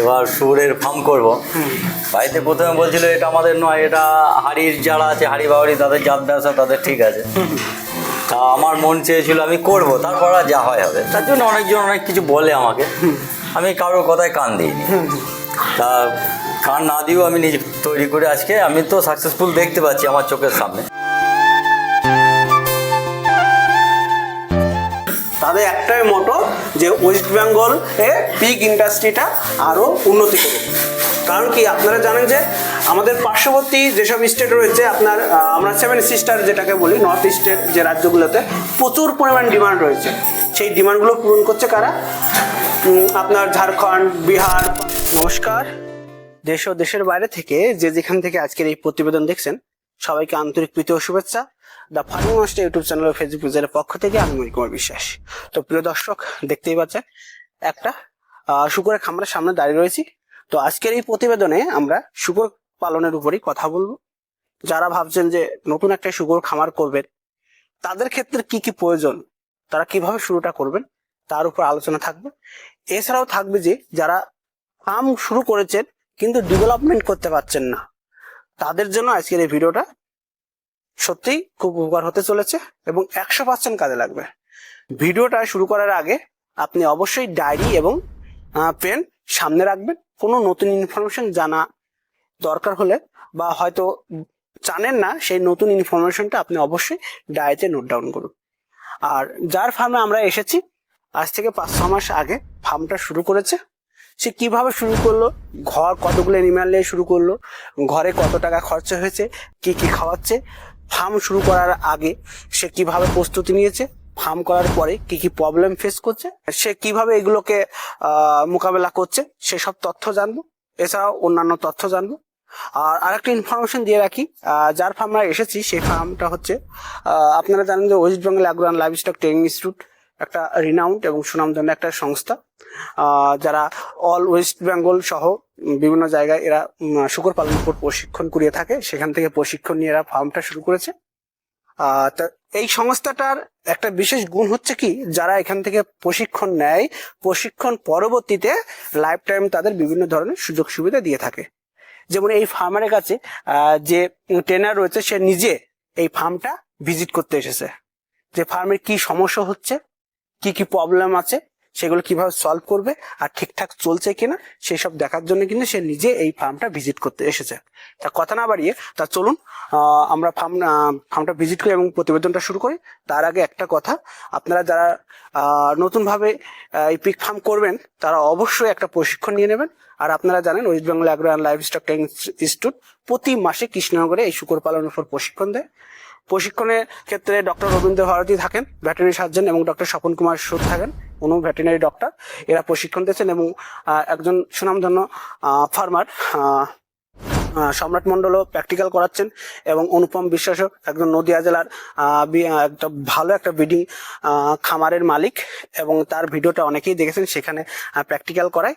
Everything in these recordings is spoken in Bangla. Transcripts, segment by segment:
এবার সুরের ফার্ম করব। বাড়িতে প্রথমে বলছিল এটা আমাদের নয় এটা হাড়ির যারা আছে হাড়ি বাড়ি তাদের জাত ব্যবসা তাদের ঠিক আছে। তা আমার মন চেয়েছিল আমি করব তারপর আর যা হয় হবে। তার জন্য অনেকজন অনেক কিছু বলে আমাকে। আমি কারোর কথায় কান দিইনি। তা কান না দিয়েও আমি নিজে তৈরি করে আজকে আমি তো সাকসেসফুল দেখতে পাচ্ছি আমার চোখের সামনে। তাদের একটাই মোটো যে ওয়েস্ট বেঙ্গল এ পিক ইন্ডাস্ট্রিটা আরও উন্নতি করুক। কারণ কি, আপনারা জানেন যে আমাদের পার্শ্ববর্তী যেসব স্টেট রয়েছে, আপনার আমরা সেভেন সিস্টার যেটাকে বলি নর্থ ইস্টের যে রাজ্যগুলোতে প্রচুর পরিমাণ ডিমান্ড রয়েছে। সেই ডিমান্ডগুলো পূরণ করছে কারা? আপনার ঝাড়খণ্ড, বিহার, নমস্কার। দেশ ও দেশের বাইরে থেকে যে যেখান থেকে আজকের এই প্রতিবেদন দেখছেন, সবাইকে আন্তরিক প্রীতি ও শুভেচ্ছা। The farming master YouTube channel O Facebook পেজের পক্ষ থেকে আমি মণি কুমার বিশ্বাস। তো প্রিয় দর্শক, দেখতেই পাচ্ছেন, একটা শুকরের খামারের সামনে দাঁড়িয়ে রয়েছি। তো আজকের এই প্রতিবেদনে আমরা শুকর পালনের উপরই কথা বলব। যারা ভাবছেন যে নতুন একটা শুকর খামার করবেন, তাদের ক্ষেত্রে কি কি প্রয়োজন, তারা কীভাবে শুরুটা করবেন, তার উপর আলোচনা থাকবে। এছাড়াও থাকবে যে, যারা ফার্ম শুরু করেছেন, কিন্তু ডেভেলপমেন্ট করতে পারছেন না, তাদের জন্য আজকের এই ভিডিওটা সত্যিই খুব উপকার হতে চলেছে এবং একশো পার্সেন্ট কাজে লাগবে। ভিডিওটা শুরু করার আগে আপনি অবশ্যই ডায়েরি এবং পেন সামনে রাখবেন। কোনো নতুন ইনফরমেশন জানা দরকার হলে বা হয়তো জানেন না, সেই নতুন ইনফরমেশনটা আপনি অবশ্যই ডায়েরিতে নোট ডাউন করুন। আর যার ফার্মে আমরা এসেছি, আজ থেকে পাঁচ, ছ মাস আগে ফার্মটা শুরু করেছে। সে কীভাবে শুরু করল, ঘর কতগুলো অ্যানিমাল নিয়ে শুরু করল, ঘরে কত টাকা খরচা হয়েছে, কি কি খাওয়াচ্ছে ফার্ম শুরু করার আগে সে কীভাবে প্রস্তুতি নিয়েছে, ফার্ম করার পরে কি কি প্রবলেম ফেস করছে, সে কীভাবে এগুলোকে মোকাবেলা করছে সেসব তথ্য জানব। এছাড়াও অন্যান্য তথ্য জানব। আর আরেকটা ইনফরমেশন দিয়ে রাখি যার ফার্ম আমরা এসেছি সেই ফার্মটা হচ্ছে আপনারা জানেন যে West Bengal agro livestock training institute একটা রিনাউন্ড এবং সুনামধন্য একটা সংস্থা। যারা অল ওয়েস্ট বেঙ্গল সহ বিভিন্ন জায়গায় এরা শুকর পালনের উপর প্রশিক্ষণ করিয়ে থাকে, সেখান থেকে প্রশিক্ষণ নিয়ে এরা ফার্মটা শুরু করেছে। তা এই সংস্থাটার একটা বিশেষ গুণ হচ্ছে কি, যারা এখান থেকে প্রশিক্ষণ নেয়, প্রশিক্ষণ পরবর্তীতে লাইফ টাইম তাদের বিভিন্ন ধরনের সুযোগ সুবিধা দিয়ে থাকে। যেমন এই ফার্মারের কাছে যে ট্রেনার রয়েছে, সে নিজে এই ফার্মটা ভিজিট করতে এসেছে। যে ফার্মের কি সমস্যা হচ্ছে কি কি প্রবলেম আছে, সেগুলো কীভাবে সলভ করবে, আর ঠিকঠাক চলছে কিনা, সেই সব দেখার জন্য কিন্তু সে নিজে এই ফার্মটা ভিজিট করতে এসেছে। তা কথা না বাড়িয়ে, তা চলুন আমরা ফার্ম ফার্মটা ভিজিট করি এবং প্রতিবেদনটা শুরু করি। তার আগে একটা কথা, আপনারা যারা নতুনভাবে এই পিক ফার্ম করবেন, তারা অবশ্যই একটা প্রশিক্ষণ নিয়ে নেবেন। আর আপনারা জানেন West Bengal agro and livestock institute প্রতি মাসে কৃষ্ণনগরে এই শুকর পালনের উপর প্রশিক্ষণ দেয়। প্রশিক্ষণের ক্ষেত্রে ডক্টর রবীন্দ্র ভারতী থাকেন, ভেটেরিনারি সার্জন এবং ডক্টর স্বপন কুমার সুদ থাকেন, উনি ভেটেরিনারি ডক্টর। এরা প্রশিক্ষণ দিয়েছেন এবং একজন সুনামধন্য ফার্মার সম্রাট মণ্ডলও প্র্যাকটিক্যাল করাচ্ছেন এবং অনুপম বিশ্বাসও একজন নদিয়া জেলার একটা ভালো একটা ব্রিডিং খামারের মালিক এবং তার ভিডিওটা অনেকেই দেখেছেন, সেখানে প্র্যাকটিক্যাল করায়।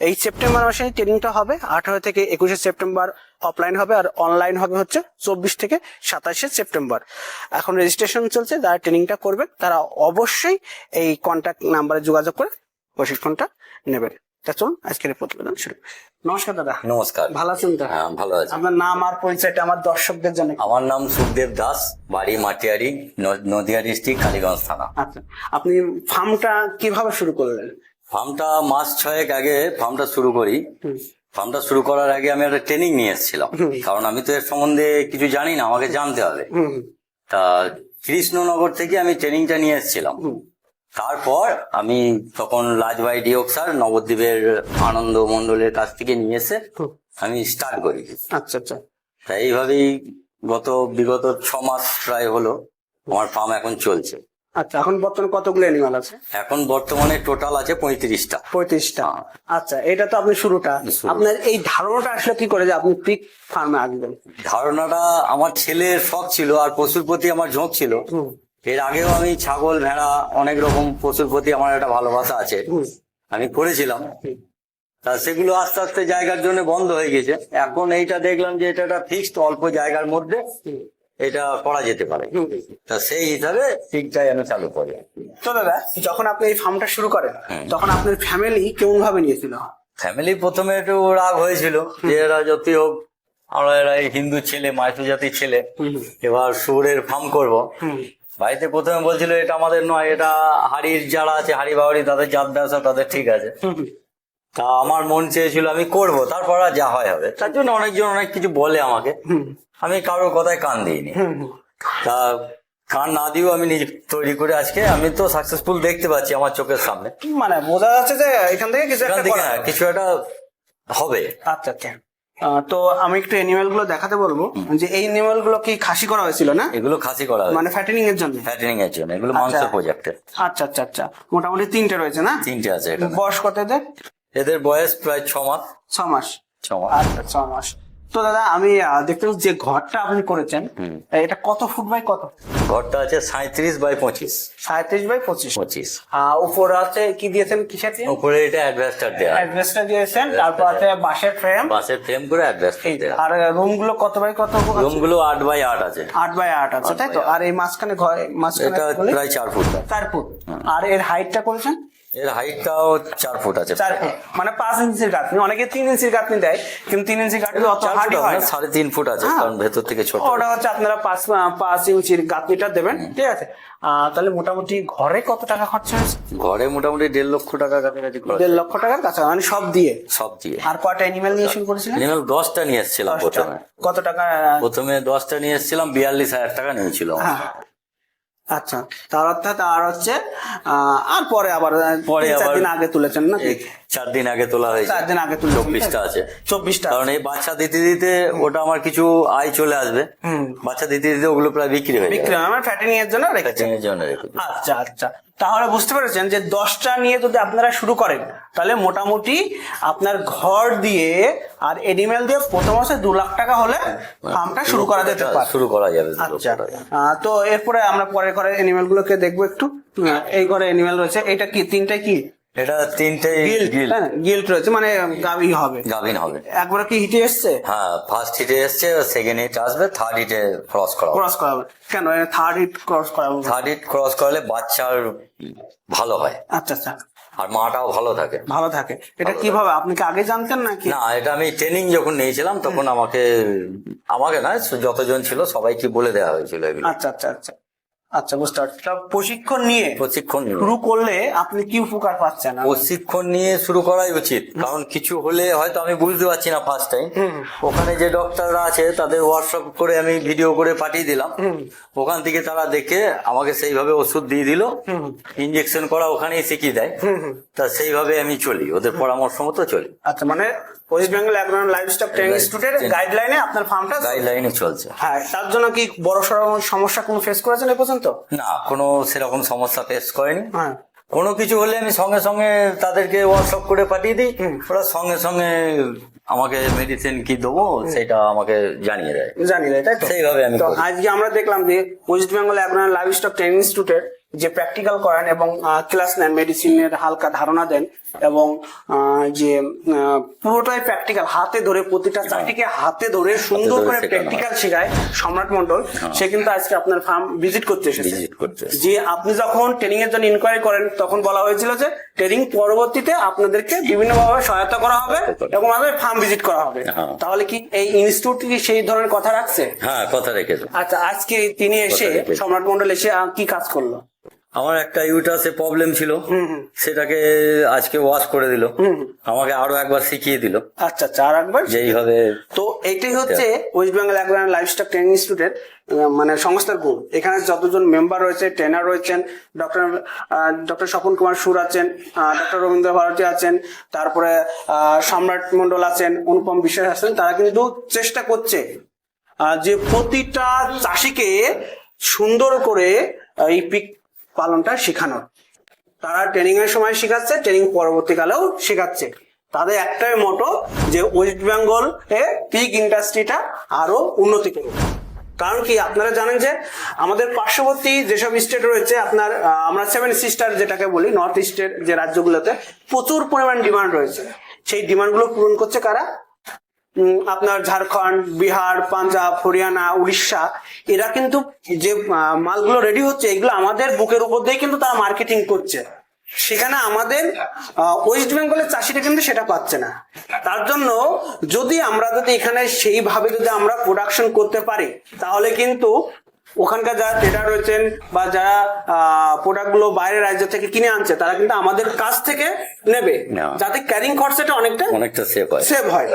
এই সেপ্টেম্বর মাসে ট্রেনিংটা হবে আঠারো থেকে একুশে সেপ্টেম্বর অফলাইন হবে আর অনলাইন হবে হচ্ছে চব্বিশ থেকে সাতাশে সেপ্টেম্বর এখন রেজিস্ট্রেশন চলছে যারা ট্রেনিংটা করবেন তারা অবশ্যই এই কন্ট্যাক্ট নাম্বারে যোগাযোগ করে প্রশিক্ষণটা নেবেন। তা চলুন আজকের প্রতিবেদন শুরু নমস্কার দাদা। নমস্কার। ভালো আছেন তো? হ্যাঁ ভালো আছি। আপনার নাম আর পরিচয়টা আমার দর্শকদের জন্য আমার নাম সুখদেব দাস বাড়ি মাটিয়ারি নদিয়া ডিস্ট্রিক্ট কালীগঞ্জ থানা। আচ্ছা আপনি ফার্মটা কীভাবে শুরু করলেন? ফার্মটা মাস ছয়েক আগে ফার্মটা শুরু করি। ফার্মটা শুরু করার আগে আমি একটা ট্রেনিং নিয়ে এসেছিলাম। কারণ আমি তো এর সম্বন্ধে কিছু জানি না আমাকে জানতে হবে। তা কৃষ্ণনগর থেকে আমি ট্রেনিংটা নিয়ে এসেছিলাম। তারপর আমি তখন লাজবাই ডিওক স্যার নবদ্বীপের আনন্দ মন্ডলের কাছ থেকে নিয়ে এসে আমি স্টার্ট করি। আচ্ছা আচ্ছা। তা এইভাবেই গত বিগত ছ মাস প্রায় হলো। আমার ফার্ম এখন চলছে। আচ্ছা এখন বর্তমানে কতগুলো অ্যানিমাল আছে? এখন বর্তমানে টোটাল আছে পঁয়ত্রিশটা। পঁয়ত্রিশটা। আচ্ছা এটা তো আপনি শুরুটা। আপনার এই ধারণাটা আসলে কি করে যে আপনি পিক ফার্মে আসবেন? ধারণাটা আমার ছেলের শখ ছিল আর পশুর প্রতি আমার ঝোঁক ছিল। এর আগেও আমি ছাগল ভেড়া অনেক রকম পশুর প্রতি আমার একটা ভালোবাসা আছে। আমি করেছিলাম। তা সেগুলো আস্তে আস্তে জায়গার জন্য বন্ধ হয়ে গেছে। এখন এইটা দেখলাম যে এটা একটা ফিক্সড অল্প জায়গার মধ্যে। এটা করা যেতে পারে। তা সেই হিসাবে ঠিকটাই আমি চালু করি। তো দাদা যখন আপনি এই ফার্মটা শুরু করেন তখন আপনার ফ্যামিলি কেমন ভাবে নিয়েছিল? ফ্যামিলি প্রথমে একটু রাগ হয়েছিল যে এরা যতই হোক আমরা এরা এই হিন্দু ছেলে মাইথু জাতির ছেলে এবার সুরের ফার্ম করব। বাড়িতে প্রথমে বলছিল এটা আমাদের নয় এটা হাড়ির যারা আছে হাড়ি বাউরি তাদের জাত ব্যবসা তাদের ঠিক আছে। তা আমার মন চেয়েছিল আমি করব তারপর আর যা হয় হবে। তার জন্য অনেকজন অনেক কিছু বলে আমাকে। আমি কারোর কথায় কান দিইনি। তা কান না দিয়েও আমি নিজে তৈরি করে আজকে আমি তো সাকসেসফুল দেখতে পাচ্ছি আমার চোখের সামনে। মানে বোঝা যাচ্ছে যে এখান থেকে কিছু একটা হ্যাঁ, কিছু একটা হবে। আচ্ছা আচ্ছা। তো আমি একটু এনিমেলগুলো দেখাতে বলব। যে এই এনিমেলগুলো কি খাসি করা হয়েছিল না? এগুলো খাসি করা মানে ফ্যাটেনিং এর জন্য? ফ্যাটেনিং এর জন্য। এগুলো মাংস আচ্ছা। প্রজেক্টের আচ্ছা আচ্ছা আচ্ছা। মোটামুটি তিনটে রয়েছে না? তিনটে আছে বয়স কত এদের? এদের বয়স প্রায় ছ মাস। ছ মাস। ছ মাস। আচ্ছা ছ মাস। তো দাদা আমি দেখতে যে ঘরটা আপনি করেছেন এটা কত ফুট বাই কত? ঘরটা আছে সাঁত্রিশ বাই পঁচিশ। সাঁত্রিশ বাই পঁচিশ। পঁচিশ। উপর আছে কি দিয়েছেন কিসের দিয়ে? উপরে এটা অ্যাডভেস্টার দেওয়া অ্যাড্রেসটা দিয়েছেন তারপর আছে বাঁশের ফ্রেম বাসের ফ্রেম করে অ্যাডভেস্টার দেওয়া আর রুমগুলো কত বাই কত রুমগুলো আট বাই আট আছে। আট বাই আট আছে তাই তো? আর এই মাঝখানে ঘর মাঝখানে প্রায় চার ফুট। চার ফুট। আর এর হাইটটা করেছেন? এর হাইটটাও চার ফুট আছে। চার ফুট মানে পাঁচ ইঞ্চির গাঁথনি। অনেকে তিন ইঞ্চির গাঁথনি দেয় কিন্তু তিন ইঞ্চির গাঁথনি অত চার হার্ডি হয় না। সাড়ে তিন ফুট আছে হ্যাঁ। কারণ ভেতর থেকে ছোট। ওটা হচ্ছে আপনারা পাঁচ পাঁচ ইঞ্চির গাঁথনিটা দেবেন ঠিক আছে? তাহলে মোটামুটি ঘরে কত টাকা খরচা হয়েছে? ঘরে মোটামুটি দেড় লক্ষ টাকা কাছাকাছি খরচ। দেড় লক্ষ টাকার কাছে মানে সব দিয়ে? সব দিয়ে। আর কয়টা অ্যানিমেল নিয়ে শুরু করেছিলেন? মিনিমাম দশটা নিয়ে এসেছিলাম প্রথমে। কত টাকা? প্রথমে দশটা নিয়ে এসেছিলাম বিয়াল্লিশ হাজার টাকা নিয়েছিল আচ্ছা তার অর্থাৎ আর হচ্ছে আর পরে আবার পরে চার দিন আগে তুলেছেন না চার দিন আগে তোলা হয়েছে। চার দিন আগে তুলে চব্বিশটা আছে। চব্বিশটা কারণ এই বাচ্চা দিতে দিতে ওটা আমার কিছু আয় চলে আসবে। বাচ্চা দিতে দিতে ওগুলো প্রায় বিক্রি হয়ে বিক্রি আমার ফ্যাটিং এর জন্য রেখেছি এর জন্য রেখে আচ্ছা আচ্ছা। তাহলে বুঝতে পেরেছেন যে দশটা নিয়ে যদি আপনারা শুরু করেন তাহলে মোটামুটি আপনার ঘর দিয়ে আর এনিমেল দিয়ে প্রথম মাসে দু লাখ টাকা হলে ফার্মটা শুরু করা যেতে পারে। শুরু করা যাবে আচ্ছা তো এরপরে আমরা পরের ঘরে এনিমেল গুলোকে দেখব একটু। এই ঘরে এনিমেল রয়েছে। এটা কি তিনটা কি? এটা তিনটে গিল্ড গিল গিল্ড রয়েছে মানে গাভি হবে। গাভিন হবে। একবার কি হিটে এসছে? হ্যাঁ ফার্স্ট হিটে এসছে সেকেন্ড হিট আসবে থার্ড হিটে ক্রস করা ক্রস করা কেন? থার্ড হিট ক্রস করা থার্ড হিট ক্রস করলে বাচ্চার ভালো হয়। আচ্ছা আচ্ছা। আর মাটাও ভালো থাকে। ভালো থাকে। এটা কীভাবে? আপনি কি আগে জানতেন নাকি? না এটা আমি ট্রেনিং যখন নিয়েছিলাম তখন আমাকে আমাকে না যতজন ছিল সবাইকে বলে দেওয়া হয়েছিল এগুলো। আচ্ছা আচ্ছা আচ্ছা। আচ্ছা বুঝতে পারছি। তা প্রশিক্ষণ নিয়ে প্রশিক্ষণ নিয়ে। শুরু করলে আপনি কি উপকার পাচ্ছেন? প্রশিক্ষণ নিয়ে শুরু করাই উচিত। কারণ কিছু হলে হয়তো আমি বুঝতে পারছি না ফার্স্ট টাইম ওখানে যে ডক্টররা আছে তাদের হোয়াটসঅ্যাপ করে আমি ভিডিও করে পাঠিয়ে দিলাম। ওখান থেকে তারা দেখে আমাকে সেইভাবে ওষুধ দিয়ে দিল। ইঞ্জেকশন করা ওখানেই শিখিয়ে দেয়। তা সেইভাবে আমি চলি ওদের পরামর্শ মতো চলি। আচ্ছা মানে West Bengal agro and livestock training ইনস্টিটিউটের গাইডলাইনে আপনার ফার্মটা গাইডলাইনে চলছে। হ্যাঁ তার জন্য কি বড় সড়ো সমস্যা কোনো ফেস করেছেন এ পর্যন্ত? না কোনো সেরকম সমস্যা ফেস করেনি। হ্যাঁ। কোনো কিছু হলে আমি সঙ্গে সঙ্গে তাদেরকে হোয়াটসঅ্যাপ করে পাঠিয়ে দিই। ওরা সঙ্গে সঙ্গে আমাকে মেডিসিন কি দেবো সেটা আমাকে জানিয়ে দেয়। জানিয়ে দেয় তাই তো? সেইভাবে আমি তো আজকে আমরা দেখলাম যে West Bengal agro and livestock training ইনস্টিটিউটের যে প্র্যাকটিক্যাল করেন এবং ক্লাস নেন মেডিসিনের হালকা ধারণা দেন এবং যে পুরোটাই প্র্যাকটিক্যাল হাতে ধরে প্রতিটা চাকরিকে হাতে ধরে সুন্দর করে প্র্যাকটিক্যাল শেখায় সম্রাট মন্ডল সে কিন্তু আজকে আপনার ফার্ম ভিজিট করতে এসেছে। যে আপনি যখন ট্রেনিং এর জন্য ইনকোয়ারি করেন তখন বলা হয়েছিল যে ট্রেনিং পরবর্তীতে আপনাদেরকে বিভিন্নভাবে সহায়তা করা হবে এবং আমাদের ফার্ম ভিজিট করা হবে। হ্যাঁ। তাহলে কি এই ইনস্টিটিউট কি সেই ধরনের কথা রাখছে? হ্যাঁ কথা রেখেছে। আচ্ছা আজকে তিনি এসে সম্রাট মন্ডল এসে কি কাজ করল? আমার একটা ইউটাসে প্রবলেম ছিল। সেটাকে আজকে ওয়াশ করে দিল। আমাকে আরও একবার শিখিয়ে দিল। আচ্ছা আচ্ছা আর একবার? যেইভাবে তো এইটাই হচ্ছে West Bengal agro and livestock training ইনস্টিটিউটের মানে সংস্থার গুণ এখানে যতজন মেম্বার রয়েছে ট্রেনার রয়েছেন ডক্টর ডক্টর স্বপন কুমার সুর আছেন ডক্টর রবীন্দ্র ভারতী আছেন তারপরে সম্রাট মন্ডল আছেন অনুপম বিশ্বাস আছেন তারা কিন্তু চেষ্টা করছে যে প্রতিটা চাষিকে সুন্দর করে এই পিক পালনটা শেখানোর তারা ট্রেনিং এর সময় শেখাচ্ছে ট্রেনিং পরবর্তীকালেও শেখাচ্ছে। তাদের একটাই মোটো যে ওয়েস্ট বেঙ্গল এ পিক ইন্ডাস্ট্রিটা আরও উন্নতি করবে কারণ কি, আপনারা জানেন যে আমাদের পার্শ্ববর্তী যেসব স্টেট রয়েছে, আপনার আমরা সেভেন সিস্টার যেটাকে বলি নর্থ ইস্টের যে রাজ্যগুলোতে প্রচুর পরিমাণ ডিমান্ড রয়েছে। সেই ডিমান্ডগুলো পূরণ করছে কারা? আপনার ঝাড়খণ্ড বিহার পাঞ্জাব হরিয়ানা উড়িষ্যা এরা কিন্তু যে মালগুলো রেডি হচ্ছে এগুলো আমাদের বুকের উপর দিয়ে কিন্তু তারা মার্কেটিং করছে। সেখানে আমাদের ওয়েস্ট বেঙ্গলের চাষিরা কিন্তু সেটা পাচ্ছে না। তার জন্য যদি আমরা যদি এখানে সেইভাবে যদি আমরা প্রোডাকশন করতে পারি তাহলে কিন্তু ওখানকার যারা ট্রেডার রয়েছেন বা যারা প্রোডাক্টগুলো বাইরের রাজ্য থেকে কিনে আনছে তারা কিন্তু আমাদের কাছ থেকে নেবে। যাতে ক্যারিং খরচাটা অনেকটা অনেকটা সেফ হয়। সেভ হয়।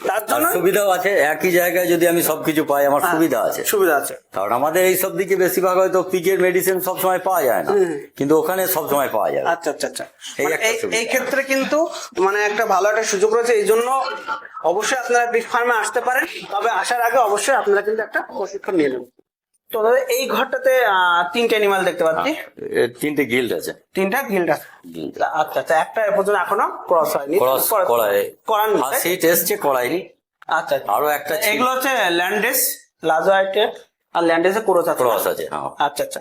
তার জন্য? সুবিধাও আছে একই জায়গায় যদি আমি সবকিছু পাই আমার সুবিধা আছে। সুবিধা আছে। কারণ আমাদের এই সব দিকে বেশিরভাগ হয়তো পিকের মেডিসিন সবসময় পাওয়া যায় না। কিন্তু ওখানে সবসময় পাওয়া যায়। আচ্ছা আচ্ছা আচ্ছা। এই মানে। এই ক্ষেত্রে কিন্তু মানে একটা ভালো একটা সুযোগ রয়েছে এই জন্য অবশ্যই আপনারা বিগ ফার্মে আসতে পারেন। তবে আসার আগে অবশ্যই আপনারা কিন্তু একটা প্রশিক্ষণ নিয়ে নেবেন। তো দাদা এই ঘরটাতে তিনটে অ্যানিমাল দেখতে পাচ্ছি। তিনটে গিল্ড আছে। তিনটা গিল্ড আছে। আচ্ছা আচ্ছা একটা এ পর্যন্ত এখনও ক্রস হয়নি। ক্রস করায়। করাননি তাই? হাসিট এসছে করাইনি আচ্ছা আচ্ছা। আরও একটা। এগুলো হচ্ছে ল্যান্ডেস লাজো আইটে আর ল্যান্ডেসে ক্রস আছে ক্রস আছে হ্যাঁ। আচ্ছা আচ্ছা।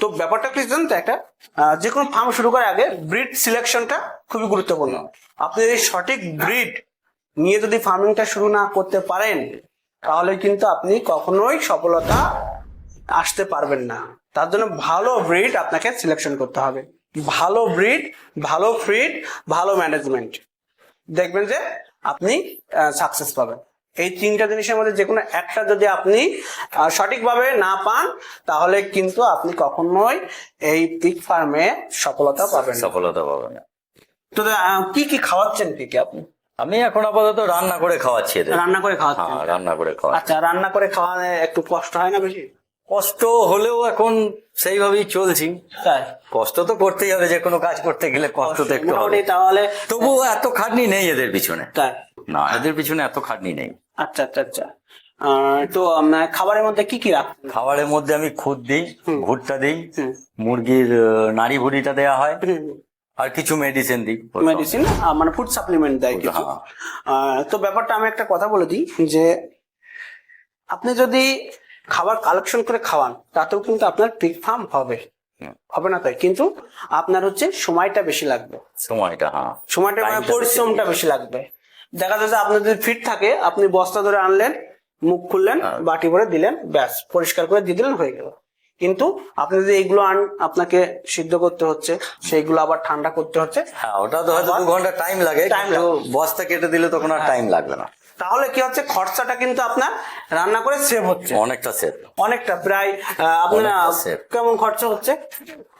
তো ব্যাপারটা কি জানেন তো একটা? যে কোনো ফার্ম শুরু করার আগে ব্রিড সিলেকশনটা খুবই গুরুত্বপূর্ণ। আপনি যদি সঠিক ব্রিড নিয়ে যদি ফার্মিংটা শুরু না করতে পারেন তাহলে কিন্তু আপনি কখনোই সফলতা আসতে পারবেন না। তার জন্য ভালো ব্রিড আপনাকে সিলেকশন করতে হবে। ভালো ব্রিড ভালো ফ্রিড ভালো ম্যানেজমেন্ট দেখবেন যে আপনি সাকসেস পাবেন। এই তিনটা জিনিসের মধ্যে যে কোনো একটা যদি আপনি সঠিকভাবে না পান তাহলে কিন্তু আপনি কখনোই এই পিক ফার্মে সফলতা পাবেন সফলতা পাবেন না। তো কি কি খাওয়াচ্ছেন কি কি আপনি? আমি এখন আপাতত রান্না করে খাওয়াচ্ছি রান্না করে খাওয়াচ্ছেন। হ্যাঁ রান্না করে খাওয়া আচ্ছা রান্না করে খাওয়ানো একটু কষ্ট হয় না বেশি? কষ্ট হলেও এখন সেইভাবেই চলছি। কষ্ট তো করতেই হবে যে কোনো কাজ করতে গেলে কষ্ট তো একটু হবে। তাহলে তবুও এত খাটনি নেই এদের পিছনে। না এদের পিছনে এত খাটনি নেই। আচ্ছা আচ্ছা আচ্ছা। তো খাবারের মধ্যে কি কি রাখ খাবারের মধ্যে আমি খুদ দিই ভুট্টা দিই মুরগির নাড়ি ভুড়িটা দেওয়া হয় আর কিছু মেডিসিন দিই। মেডিসিন মানে ফুড সাপ্লিমেন্ট দেয় কিছু। হ্যাঁ। তো ব্যাপারটা আমি একটা কথা বলে দিই যে আপনি যদি খাবার কালেকশন করে খাওয়ান তাতেও কিন্তু আপনার পিক ফার্ম হবে। হবে না তাই? কিন্তু আপনার হচ্ছে সময়টা বেশি লাগবে। সময়টা হ্যাঁ। সময়টা পরিশ্রমটা বেশি লাগবে। দেখা যাচ্ছে আপনার যদি ফিট থাকে আপনি বস্তা ধরে আনলেন মুখ খুললেন হ্যাঁ। বাটি ভরে দিলেন ব্যাস পরিষ্কার করে দিয়ে দিলেন হয়ে গেল। কিন্তু আপনি যদি এইগুলো আন আপনাকে সিদ্ধ করতে হচ্ছে সেইগুলো আবার ঠান্ডা করতে হচ্ছে হ্যাঁ ওটা তো হয়তো দু ঘণ্টা টাইম লাগে বস্তা কেটে দিলে তখন আর টাইম লাগবে না। তাহলে কি হচ্ছে? খরচাটা কিন্তু আপনার রান্না করে সেভ হচ্ছে। অনেকটা সেফ অনেকটা প্রায় আপনার কেমন খরচা হচ্ছে?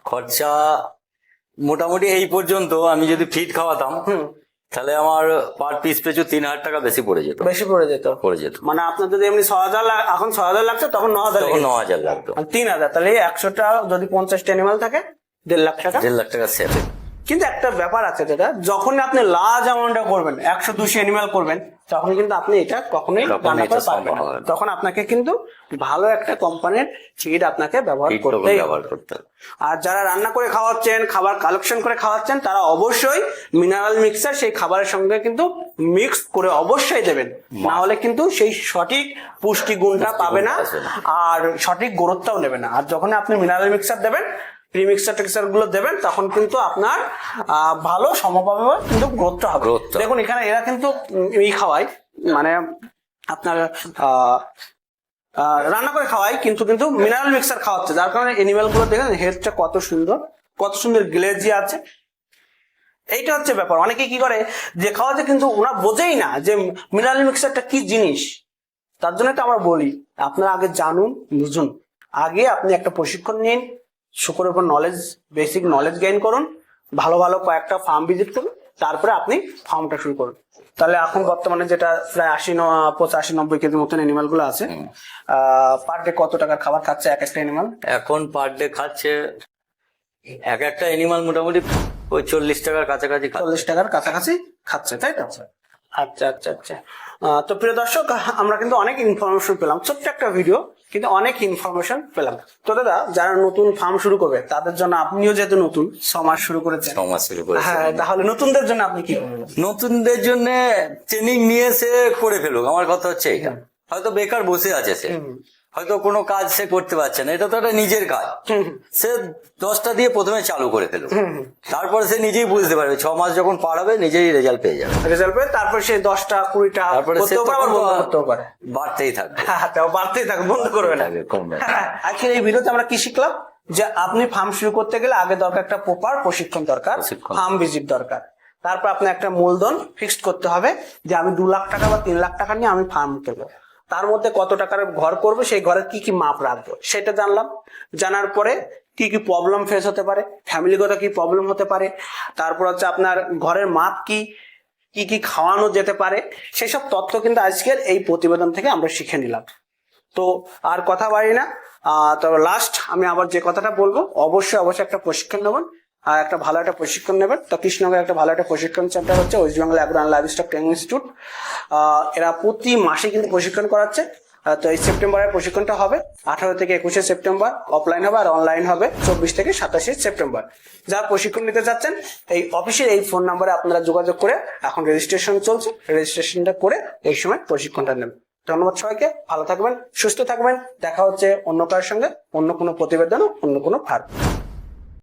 খরচা মোটামুটি এই পর্যন্ত। আমি যদি ফিট খাওয়াতাম তাহলে আমার পার পিস পিছু তিন হাজার টাকা বেশি পড়ে যেত। বেশি পড়ে যেত। পড়ে যেত। মানে আপনার যদি এমনি ছ হাজার এখন ছ হাজার লাগছে তখন ন হাজার ন হাজার লাগতো। মানে তিন হাজার তাহলে একশোটা যদি পঞ্চাশটা অ্যানিমাল থাকে দেড় লাখ টাকা। দেড় লাখ টাকা সেফ কিন্তু একটা ব্যাপার আছে যেটা যখন আপনি লার্জ অ্যামাউন্টে করবেন একশো দুশো অ্যানিমাল করবেন তখন কিন্তু আপনি এটা কখনোই তখন রান্না করে পারবেন না। তখন আপনাকে কিন্তু ভালো একটা কোম্পানির ফিড আপনাকে ব্যবহার করতেই করতে। আর যারা রান্না করে খাওয়াচ্ছেন খাবার কালেকশন করে খাওয়াচ্ছেন তারা অবশ্যই মিনারেল মিক্সার সেই খাবারের সঙ্গে কিন্তু মিক্স করে অবশ্যই দেবেন। না হলে কিন্তু সেই সঠিক পুষ্টি গুণটা পাবে না আর সঠিক গুরুত্বও নেবে না। আর যখন আপনি মিনারেল মিক্সার দেবেন প্রিমিক্সার টেক্সারগুলো দেবেন তখন কিন্তু আপনার ভালো সমভাবে কিন্তু গ্রোথটা হবে। দেখুন এখানে এরা কিন্তু ই খাওয়ায় মানে আপনার রান্না করে খাওয়াই কিন্তু কিন্তু মিনারেল মিক্সার খাওয়াচ্ছে। যার কারণে এনিমেলগুলো দেখেন হেডটা কত সুন্দর কত সুন্দর গ্লেজি আছে। এইটা হচ্ছে ব্যাপার। অনেকে কি করে যে খাওয়াতে কিন্তু ওরা বোঝেই না যে মিনারেল মিক্সারটা কি জিনিস। তার জন্য তো আমরা বলি আপনারা আগে জানুন বুঝুন। আগে আপনি একটা প্রশিক্ষণ নিন শুকরের উপর নলেজ বেসিক নলেজ গেইন করুন ভালো ভালো কয়েকটা ফার্ম ভিজিট করুন তারপরে আপনি ফার্মটা শুরু করুন। তাহলে এখন বর্তমানে যেটা প্রায় আশি পঁচাশি নব্বই কেজির মতন অ্যানিমালগুলো আছে পার ডে কত টাকার খাবার খাচ্ছে এক একটা অ্যানিমাল এখন পার ডে খাচ্ছে এক একটা এনিমাল মোটামুটি ওই চল্লিশ টাকার কাছাকাছি চল্লিশ টাকার কাছাকাছি খাচ্ছে তাই তো? আচ্ছা। আচ্ছা আচ্ছা তো প্রিয় দর্শক আমরা কিন্তু অনেক ইনফরমেশন পেলাম। ছোট্ট একটা ভিডিও কিন্তু অনেক ইনফরমেশন পেলাম। তো দাদা যারা নতুন ফার্ম শুরু করবে তাদের জন্য আপনিও যেহেতু নতুন সমাজ শুরু করেছেন। সমাজ শুরু করেছেন। হ্যাঁ তাহলে নতুনদের জন্য আপনি কি নতুনদের জন্য ট্রেনিং নিয়ে সে করে ফেলুক। আমার কথা হচ্ছে এটা হয়তো বেকার বসে আছে সে। হয়তো কোনো কাজ সে করতে পারছে না। এটা তো একটা নিজের কাজ। সে দশটা দিয়ে প্রথমে চালু করে ফেলুক। তারপরে সে নিজেই বুঝতে পারবে ছ মাস যখন পার হবে নিজেই রেজাল্ট পেয়ে যাবে। রেজাল্ট পেয়ে তারপর সে দশটা কুড়িটা তারপরে সে বাড়তেই থাকবে। হ্যাঁ বাড়তেই থাকবে বন্ধ করবে না। কমবে। হ্যাঁ, আজকের এই ভিডিওতে আমরা কি শিখলাম? যে আপনি ফার্ম শুরু করতে গেলে আগে দরকার একটা প্রপার প্রশিক্ষণ দরকার ফার্ম ভিজিট দরকার। তারপর আপনার একটা মূলধন ফিক্সড করতে হবে যে আমি দু লাখ টাকা বা তিন লাখ টাকা নিয়ে আমি ফার্ম করব তার মধ্যে কত টাকার ঘর করব, সেই ঘরের কি কি মাপ রাখব, সেটা জানলাম। জানার পরে কি কি প্রবলেম ফেস হতে পারে ফ্যামিলিগত কি প্রবলেম হতে পারে, তারপর হচ্ছে আপনার ঘরের মাপ কি কি কি খাওয়ানো যেতে পারে, সেসব তথ্য কিন্তু আজকের এই প্রতিবেদন থেকে আমরা শিখে নিলাম। তো আর কথা বাড়ি না তবে লাস্ট আমি আবার যে কথাটা বলব, অবশ্যই অবশ্যই একটা প্রশিক্ষণ নেবেন। আর একটা ভালো একটা প্রশিক্ষণ নেবেন। তো কৃষ্ণনগর একটা ভালো একটা প্রশিক্ষণ সেন্টার হচ্ছে West Bengal agro and livestock training institute এরা প্রতি মাসে কিন্তু প্রশিক্ষণ করাচ্ছে। তো এই সেপ্টেম্বরের প্রশিক্ষণটা হবে। আঠারো থেকে একুশে সেপ্টেম্বর। অফলাইন হবে আর অনলাইন হবে চব্বিশ থেকে সাতাশে সেপ্টেম্বর। যারা প্রশিক্ষণ নিতে চাচ্ছেন এই অফিসের এই ফোন নাম্বারে আপনারা যোগাযোগ করে এখন রেজিস্ট্রেশন চলছে। রেজিস্ট্রেশনটা করে এই সময় প্রশিক্ষণটা নেবেন। ধন্যবাদ সবাইকে। ভালো থাকবেন, সুস্থ থাকবেন। দেখা হচ্ছে অন্য কারোর সঙ্গে। অন্য কোনো প্রতিবেদন অন্য কোনো ভার।